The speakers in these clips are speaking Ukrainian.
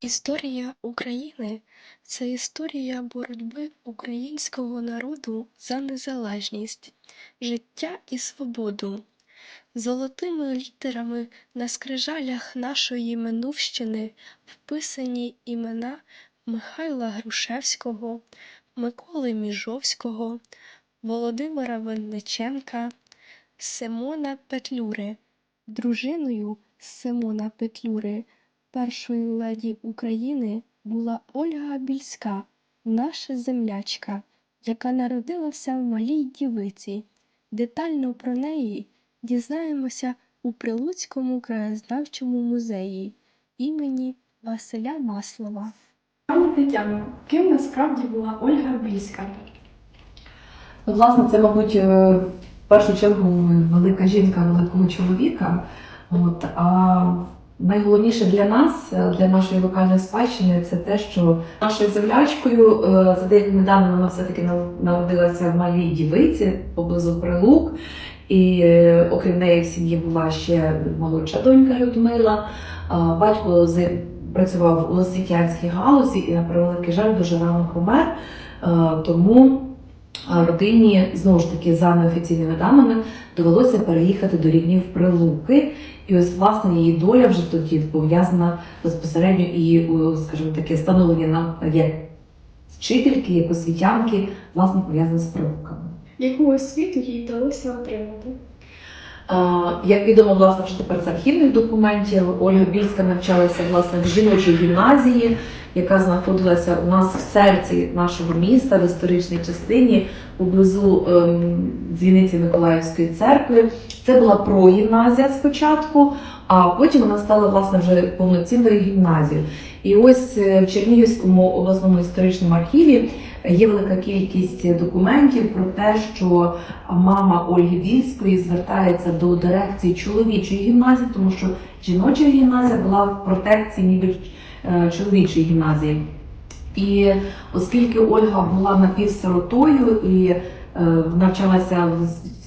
Історія України це історія боротьби українського народу за незалежність, життя і свободу. Золотими літерами на скрижалях нашої минувщини вписані імена Михайла Грушевського, Миколи Міжовського, Володимира Винниченка, Симона Петлюри. Дружиною Симона Петлюри першої леді України була Ольга Більська, наша землячка, яка народилася в малій дівиці. Детально про неї дізнаємося у Прилуцькому краєзнавчому музеї імені Василя Маслова. Пані Тетяно, ким насправді була Ольга Більська? Ну, Власне, це, мабуть, е, в першу чергу велика жінка великого чоловіка. От, а найголовніше для нас, е, для нашої локальної спадщини, це те, що нашою землячкою, е, за деякими даними, вона все-таки народилася в малій дівиці поблизу Прилук. І е, окрім неї в сім'ї була ще молодша донька Людмила. Батько працював у освітянській галузі і, на превеликий жаль, дуже рано помер. Тому родині знову ж таки за неофіційними даними довелося переїхати до рівнів Прилуки. І ось власне її доля вже тоді пов'язана безпосередньо і, о, скажімо таке, становлення на як вчительки, як освітянки, власне пов'язане з прилуками. Яку освіту їй вдалося отримати? Як відомо, власне, вже тепер з архівних документів, Ольга Більська навчалася власне в жіночій гімназії, яка знаходилася у нас в серці нашого міста в історичній частині поблизу ем, дзвіниці Миколаївської церкви. Це була прогімназія спочатку, а потім вона стала власне вже повноцінною гімназією. І ось е, в Чернігівському обласному історичному архіві є велика кількість документів про те, що мама Ольги Вільської звертається до дирекції чоловічої гімназії, тому що жіноча гімназія була в протекції ніби чоловічої гімназії. І оскільки Ольга була напівсиротою і е, навчалася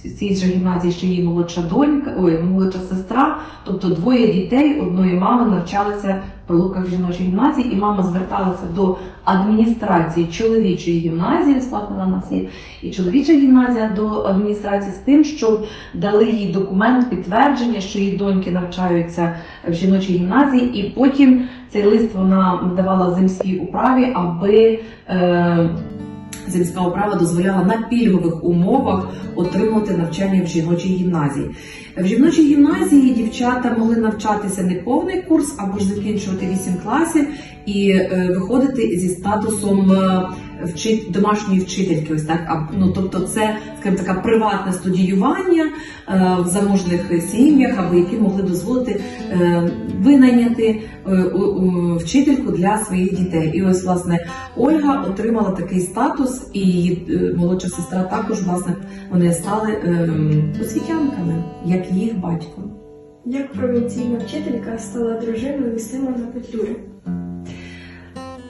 в цій же гімназії, що її молодша донька, ой, молодша сестра, тобто двоє дітей одної мами навчалися в прилуках жіночої гімназії, і мама зверталася до адміністрації чоловічої гімназії, на нас є і чоловіча гімназія до адміністрації з тим, щоб дали їй документ підтвердження, що її доньки навчаються в жіночій гімназії, і потім цей лист вона надавала земській управі, аби е, земська управа дозволяла на пільгових умовах отримати навчання в жіночій гімназії. В жіночій гімназії дівчата могли навчатися не повний курс або ж закінчувати 8 класів і е, виходити зі статусом е, домашньої вчительки. Ось так. Ну, тобто, це скажімо, така приватне студіювання е, в заможних сім'ях, або які могли дозволити винайняти вчительку для своїх дітей. І ось власне Ольга отримала такий статус, і її молодша сестра також власне вони стали освітянками, як їх батько. Як провінційна вчителька стала дружиною Симона Петлюри?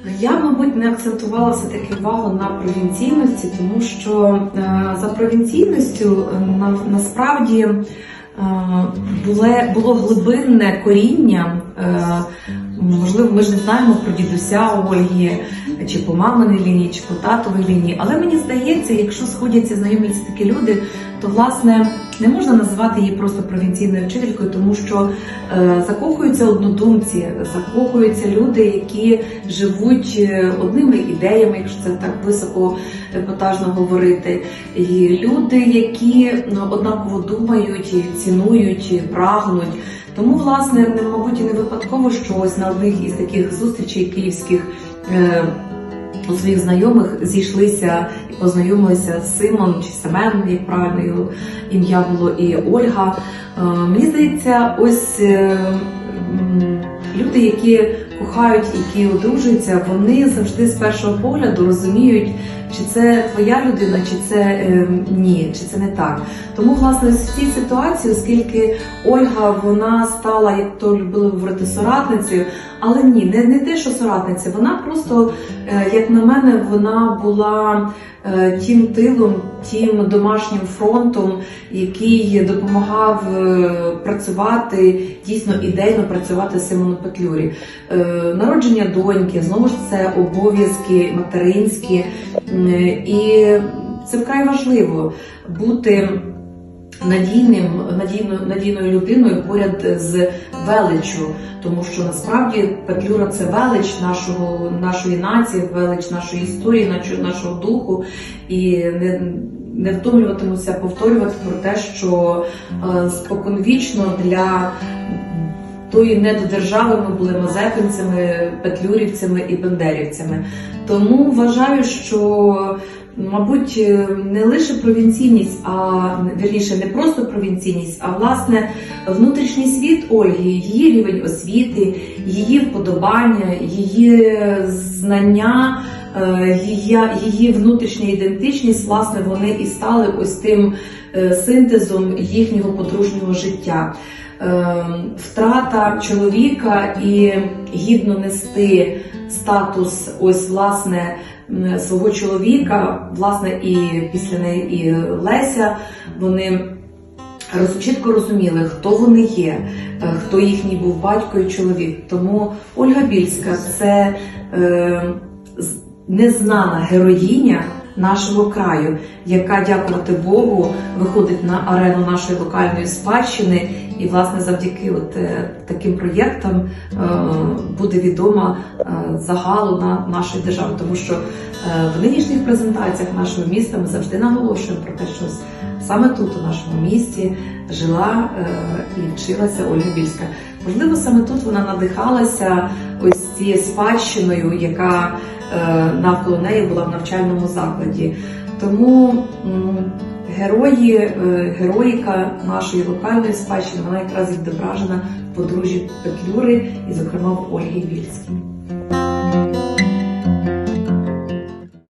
Я, мабуть, не акцентувала все-таки увагу на провінційності, тому що е, за провінційністю е, на, насправді е, було, глибинне коріння. Можливо, ми ж не знаємо про дідуся Ольги, чи по маминій лінії, чи по татовій лінії. Але мені здається, якщо сходяться знайомляться такі люди, то власне не можна називати її просто провінційною вчителькою, тому що е, закохуються однодумці, закохуються люди, які живуть е, одними ідеями, якщо це так високо епатажно говорити. І люди, які ну, однаково думають, цінують, прагнуть. Тому, власне, не мабуть, і не випадково, що ось на одних із таких зустрічей київських. Е, у своїх знайомих зійшлися і познайомилися з Симон чи Семен, як правильно його ім'я було, і Ольга. Е, Мені здається, ось е, люди, які кохають, які одружуються, вони завжди з першого погляду розуміють, чи це твоя людина, чи це е, ні, чи це не так. Тому, власне, в цій ситуації, оскільки Ольга вона стала, як то любили говорити, соратницею, але ні, не, не те, що соратниця, вона просто, е, як на мене, вона була е, тим тилом, тим домашнім фронтом, який допомагав е, працювати дійсно ідейно працювати Симону Петлюрі. Е, народження доньки, знову ж це обов'язки материнські. М, І це вкрай важливо бути надійним, надійною, надійною людиною поряд з величчю, тому що насправді Петлюра це велич нашого, нашої нації, велич нашої історії, нашого духу, і не, не втомлюватимуся повторювати про те, що е, споконвічно для тої недодержави ми були мазепинцями, петлюрівцями і бендерівцями. Тому вважаю, що мабуть, е, не лише провінційність, а вірніше, не просто провінційність, а власне внутрішній світ Ольги, її рівень освіти, її вподобання, її знання, е, її, її внутрішня ідентичність, власне, вони і стали ось тим е, синтезом їхнього подружнього життя. Е, Втрата чоловіка і гідно нести статус, ось власне свого чоловіка, власне, і після неї і Леся, вони чітко розуміли, хто вони є, е, хто їхній був батько і чоловік. Тому Ольга Більська це е, незнана героїня нашого краю, яка, дякувати Богу, виходить на арену нашої локальної спадщини. І, власне, завдяки от, е, таким проєктам е, буде відома е, загалу на нашої держави, тому що в нинішніх презентаціях нашого міста ми завжди наголошуємо про те, що саме тут, у нашому місті, жила і вчилася Ольга Більська. Можливо, саме тут вона надихалася ось цією спадщиною, яка навколо неї була в навчальному закладі. Тому герої, е, героїка нашої локальної спадщини, вона якраз відображена в подружжі Петлюри і, зокрема, в Ольгі Вільській.